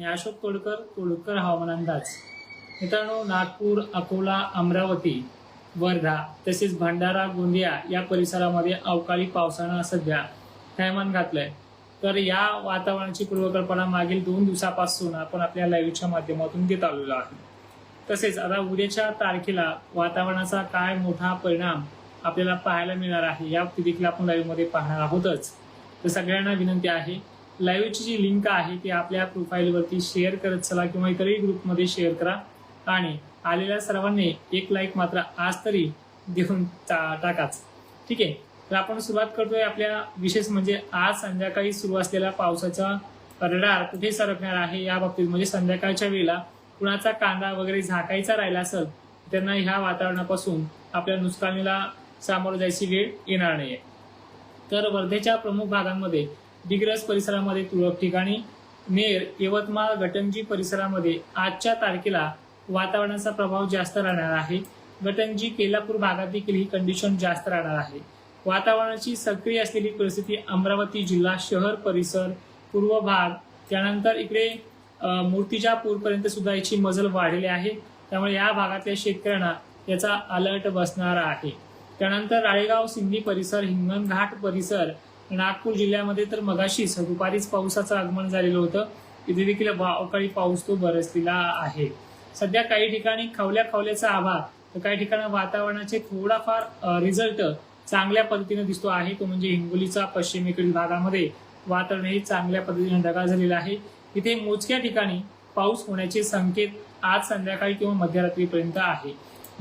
मी अशोक तोडकर तोडकर हवामान अंदाज. मित्रांनो नागपूर अकोला अमरावती वर्धा तसेच भंडारा गोंदिया या परिसरामध्ये अवकाळी पावसानं सध्या थैमान घातलंय. तर या वातावरणाची पूर्वकल्पना मागील दोन दिवसापासून आपण आपल्या लाईव्हच्या माध्यमातून घेत आलेलो आहे तसेच आता उद्याच्या तारखेला वातावरणाचा काय मोठा परिणाम आपल्याला पाहायला मिळणार आहे या देखील आपण लाईव्हमध्ये पाहणार आहोतच. तर सगळ्यांना विनंती आहे लाईव्हची जी लिंक आहे ती आपल्या प्रोफाईलवरती शेअर करत चला किंवा इतरही ग्रुपमध्ये शेअर करा. आणि आलेल्या सर्वांनी एक लाईक मात्र आज तरी देऊन टा- टाकाच. ठीक आहे? तर आपण सुरुवात करतोय आपल्या विशेष म्हणजे आज संध्याकाळी सुरू असलेल्या पावसाचा रडार कुठे सरकणार आहे या बाबतीत. म्हणजे संध्याकाळच्या वेळेला कुणाचा कांदा वगैरे झाकायचा राहिला असेल त्यांना ह्या वातावरणापासून आपल्या नुकसानीला सामोरं जायची वेळ येणार नाहीये. तर वर्धेच्या प्रमुख भागांमध्ये डिग्रस परिसरामध्ये तुरळक ठिकाणी. नेर यवतमाळ गटंजी परिसरामध्ये आजच्या तारखेला वातावरणाचा प्रभाव जास्त राहणार आहे. गटंजी केलापूर भागात देखील ही कंडिशन जास्त राहणार आहे. वातावरणाची सक्रिय असलेली परिस्थिती अमरावती जिल्हा शहर परिसर पूर्व भाग. त्यानंतर इकडे मूर्तिजापूरपर्यंत सुद्धा याची मजल वाढलेली आहे. त्यामुळे या भागातल्या शेतकऱ्यांना याचा अलर्ट बसणार आहे. त्यानंतर राळेगाव सिंधी परिसर हिंगणघाट परिसर नागपूर जिल्ह्यामध्ये तर मगाशीच दुपारीच पावसाचं आगमन झालेलं होतं. इथे देखील अवकाळी पाऊस तो बरसलेला आहे. सध्या काही ठिकाणी खावल्या खावल्याचा आभार. तर काही ठिकाणी वातावरणाचे थोडाफार रिझल्ट चांगल्या पद्धतीने दिसतो आहे. तो म्हणजे हिंगोलीचा पश्चिमेकडील भागामध्ये वातावरण हे चांगल्या पद्धतीने ढगाळ झालेलं आहे. इथे मोजक्या ठिकाणी पाऊस होण्याचे संकेत आज संध्याकाळी किंवा मध्यरात्रीपर्यंत आहे.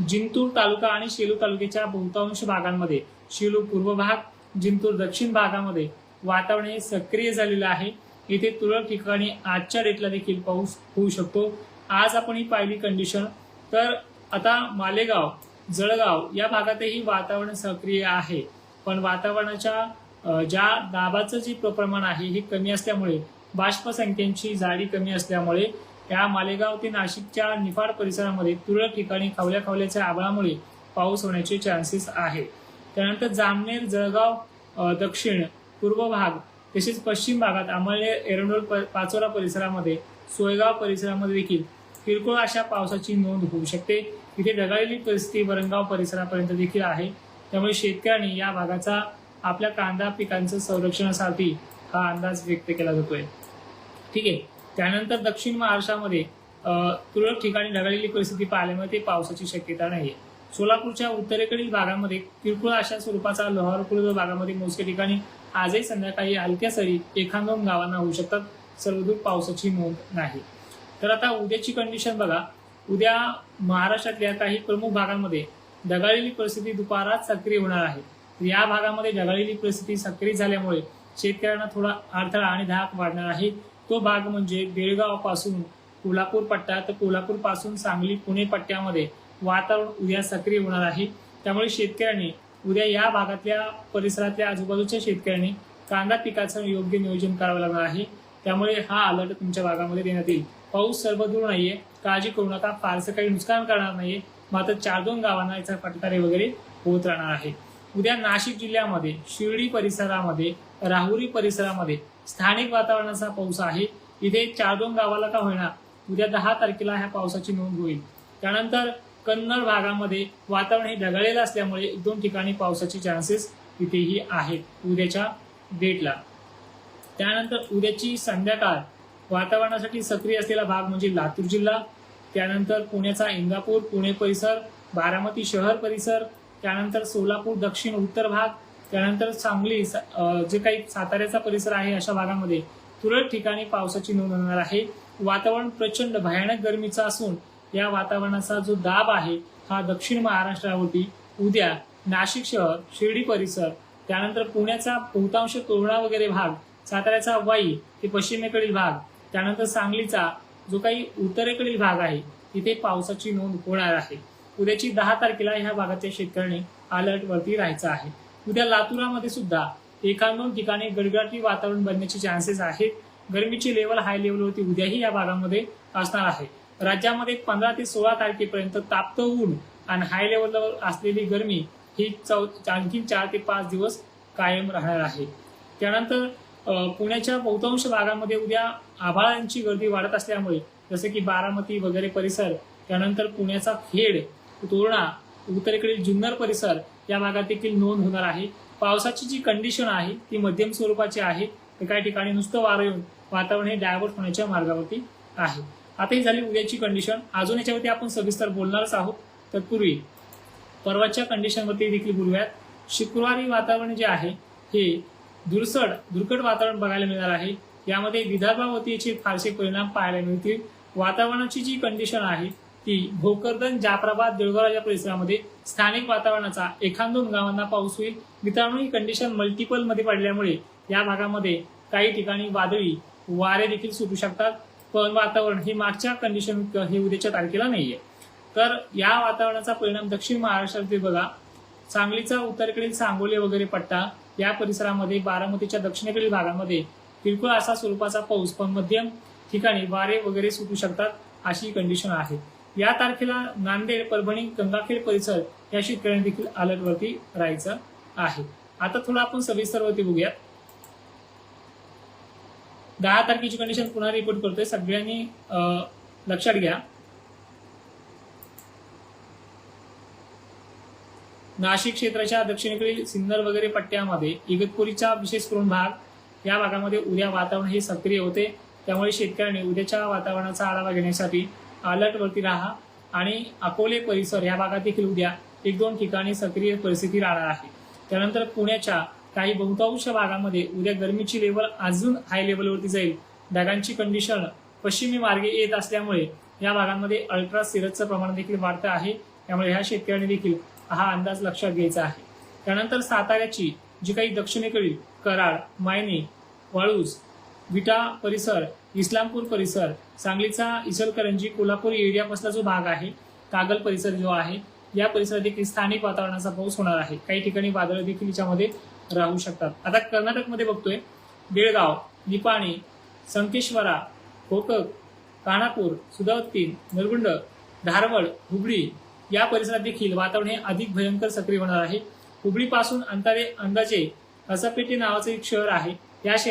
जिंतूर तालुका आणि शेलू तालुक्याच्या बहुतांश भागांमध्ये शेलू पूर्व भाग जिंतूर दक्षिण भागामध्ये वातावरण हे सक्रिय झालेलं आहे. इथे तुरळक ठिकाणी आजच्या डेटला देखील पाऊस होऊ शकतो. आज आपण ही पाहिली कंडिशन तर आता मालेगाव जळगाव या भागातही वातावरण सक्रिय आहे. पण वातावरणाच्या ज्या दाबाचं जे प्रमाण आहे हे कमी असल्यामुळे बाष्प संख्यांची जाडी कमी असल्यामुळे या मालेगाव ते नाशिकच्या निफाड परिसरामध्ये तुरळक ठिकाणी खवल्या खवल्याच्या आभाळामुळे पाऊस होण्याचे चान्सेस आहे त्यानंतर जामनेर जळगाव दक्षिण पूर्व भाग तसेच पश्चिम भागात अमळनेर एरंडोल पाचोरा परिसरामध्ये सोयगाव परिसरामध्ये देखील किरकोळ अशा पावसाची नोंद होऊ शकते. इथे ढगाळलेली परिस्थिती वरणगाव परिसरापर्यंत देखील आहे. त्यामुळे शेतकऱ्यांनी या भागाचा आपल्या कांदा पिकांचं संरक्षणासाठी हा अंदाज व्यक्त केला जातोय. ठीक आहे. त्यानंतर दक्षिण महाराष्ट्रामध्ये तुरळक ठिकाणी ढगाळलेली परिस्थिती पाहिल्यामुळे ते पावसाची शक्यता नाही आहे सोलापूरच्या उत्तरेकडील भागामध्ये किरकोळ अशा स्वरूपाचा लोहारपूर भागामध्ये मोजक्या ठिकाणी आजही संध्याकाळी हलक्या सरी एखाद दोन गावांना होऊ शकतात. सर्वदूर पावसाची नोंद नाही. तर आता उद्याची कंडिशन बघा. उद्या महाराष्ट्रातल्या काही प्रमुख भागांमध्ये ढगाळलेली परिस्थिती दुपारात सक्रिय होणार आहे. या भागामध्ये ढगाळलेली परिस्थिती सक्रिय झाल्यामुळे शेतकऱ्यांना थोडा अडथळा आणि धाक वाढणार आहे. तो भाग म्हणजे बेळगावपासून कोल्हापूर पट्टा. तर कोल्हापूरपासून सांगली पुणे पट्ट्यामध्ये वातावरण उद्या सक्रिय होणार आहे. त्यामुळे शेतकऱ्यांनी उद्या या भागातल्या परिसरातल्या आजूबाजूच्या शेतकऱ्यांनी कांदा पिकाचं योग्य नियोजन करावं लागणार आहे. त्यामुळे हा अलर्ट तुमच्या भागामध्ये देण्यात येईल. पाऊस सर्वदूर नाहीये. काळजी करू नका. फारसं काही नुकसान करणार नाहीये. मात्र चार दोन गावांना याचा फटकारे वगैरे होत राहणार आहे. उद्या नाशिक जिल्ह्यामध्ये शिर्डी परिसरामध्ये राहुरी परिसरामध्ये स्थानिक वातावरणाचा पाऊस आहे. इथे चार दोन गावाला का होईना उद्या दहा तारखेला ह्या पावसाची नोंद होईल. त्यानंतर कन्नड भागामध्ये वातावरण हे ढगाळलेलं असल्यामुळे एक दोन ठिकाणी पावसाचे चान्सेस तिथेही आहेत. उद्याच्या डेटला. त्यानंतर उद्याची संध्याकाळ. वातावरणासाठी सक्रिय असलेला भाग म्हणजे लातूर जिल्हा. त्यानंतर पुण्याचा इंदापूर पुणे परिसर बारामती शहर परिसर. त्यानंतर सोलापूर दक्षिण उत्तर भाग. त्यानंतर सांगली स- जे काही साताऱ्याचा परिसर आहे अशा भागामध्ये तुरळक ठिकाणी पावसाची नोंद होणार आहे. वातावरण प्रचंड भयानक गरमीचं असून या वातावरणाचा जो दाब आहे हा दक्षिण महाराष्ट्रावरती उद्या नाशिक शहर शिर्डी परिसर त्यानंतर पुण्याचा बहुतांश तोरणा वगैरे भाग साताऱ्याचा वाई ते पश्चिमेकडील भाग त्यानंतर सांगलीचा जो काही उत्तरेकडील भाग आहे तिथे पावसाची नोंद होणार आहे. उद्याची दहा तारखेला ह्या भागाच्या शेतकऱ्यांनी अलर्ट वरती राहायचं आहे. उद्या लातुरामध्ये सुद्धा एकांदोन ठिकाणी गडगडाटी वातावरण बनण्याचे चान्सेस आहेत. गरमीची लेवल हाय लेवलवरती उद्याही या भागामध्ये असणार आहे. राज्यामध्ये पंधरा ते सोळा तारखेपर्यंत तापतं ऊन आणि हाय लेवलवर असलेली गरमी ही चौ आणखी चार ते पाच दिवस कायम राहणार आहे. त्यानंतर पुण्याच्या बहुतांश भागामध्ये उद्या आभाळांची गर्दी वाढत असल्यामुळे जसे की बारामती वगैरे परिसर त्यानंतर पुण्याचा खेड तोरणा उत्तरेकडील जुन्नर परिसर या भागात देखील नोंद होणार आहे. पावसाची जी कंडिशन आहे ती मध्यम स्वरूपाची आहे. तर काही ठिकाणी नुसतं वारं येऊन वातावरण हे डायव्हर्ट होण्याच्या मार्गावरती आहे. आता ही झाली उद्याची कंडिशन अजून याच्यावरती आपण सविस्तर बोलणारच आहोत. तत्पूर्वी परवाच्या कंडिशनवरती देखील बोलूयात. शुक्रवारी वातावरण जे आहे हे दुरसड दुर्कट वातावरण बघायला मिळणार आहे. यामध्ये विदर्भावरती याचे फारसे परिणाम पाहायला मिळतील. वातावरणाची जी कंडिशन आहे ती भोकरदन जाफराबाद देळगाव परिसरामध्ये स्थानिक वातावरणाचा एखाद दोन गावांना पाऊस होईल. मित्रांनो ही कंडिशन मल्टिपलमध्ये पडल्यामुळे या भागामध्ये काही ठिकाणी वादळी वारे देखील सुटू शकतात. पण वातावरण हे मागच्या कंडिशन हे उद्याच्या तारखेला नाहीये. तर या वातावरणाचा परिणाम दक्षिण महाराष्ट्रातील बघा. सांगलीचा उत्तरेकडील सांगोले वगैरे पट्टा या परिसरामध्ये बारामतीच्या दक्षिणेकडील भागामध्ये किरकोळ असा स्वरूपाचा पाऊस पण मध्यम ठिकाणी वारे वगैरे सुटू शकतात अशी कंडिशन आहे. या तारखेला नांदेड परभणी गंगाखेड परिसर या शेतकऱ्यांनी देखील अलर्टवरती राहायचं आहे. आता थोडं आपण सविस्तरवरती बघूयात. दहा तारखेची कंडिशन पुन्हा रिपोर्ट करतोय. सगळ्यांनी लक्षात घ्या. नाशिक क्षेत्राच्या दक्षिणेकडील सिन्नर वगैरे पट्ट्यामध्ये इगतपुरीचा विशेष करून भाग या भागामध्ये उद्या वातावरण हे सक्रिय होते. त्यामुळे शेतकऱ्यांनी उद्याच्या वातावरणाचा आढावा घेण्यासाठी अलर्टवरती राहा आणि अकोले परिसर या भागात देखील उद्या एक दोन ठिकाणी सक्रिय परिस्थिती राहणार आहे. त्यानंतर पुण्याच्या काही बहुतांश भागामध्ये उद्या गरमीची लेवल अजून हाय लेवलवरती जाईल. ढगांची कंडिशन पश्चिमी मार्गे येत असल्यामुळे या भागांमध्ये अल्ट्रा सिरजचं प्रमाण देखील वाढतं आहे. त्यामुळे ह्या शेतकऱ्यांनी देखील हा अंदाज लक्षात घ्यायचा आहे. त्यानंतर साताऱ्याची जी काही दक्षिणेकडील कराड मायनी वाळूज विटा परिसर इस्लामपूर परिसर सांगलीचा इचलकरंजी कोल्हापूर एरियापासला जो भाग आहे कागल परिसर जो आहे या परिसरात देखील स्थानिक वातावरणाचा पाऊस होणार आहे. काही ठिकाणी वादळ देखील याच्यामध्ये राहू शकतात. आता कर्नाटकमध्ये बघतोय बेळगाव निपाणी संकेश्वरा कोकक कानापूर सुदावती नरगुंड धारवड हुबळी या परिसरात देखील वातावरण हे अधिक भयंकर सक्रिय होणार आहे. हुबळीपासून अंतरे अंदाजे असपेटे नावाचं एक शहर आहे. या शहर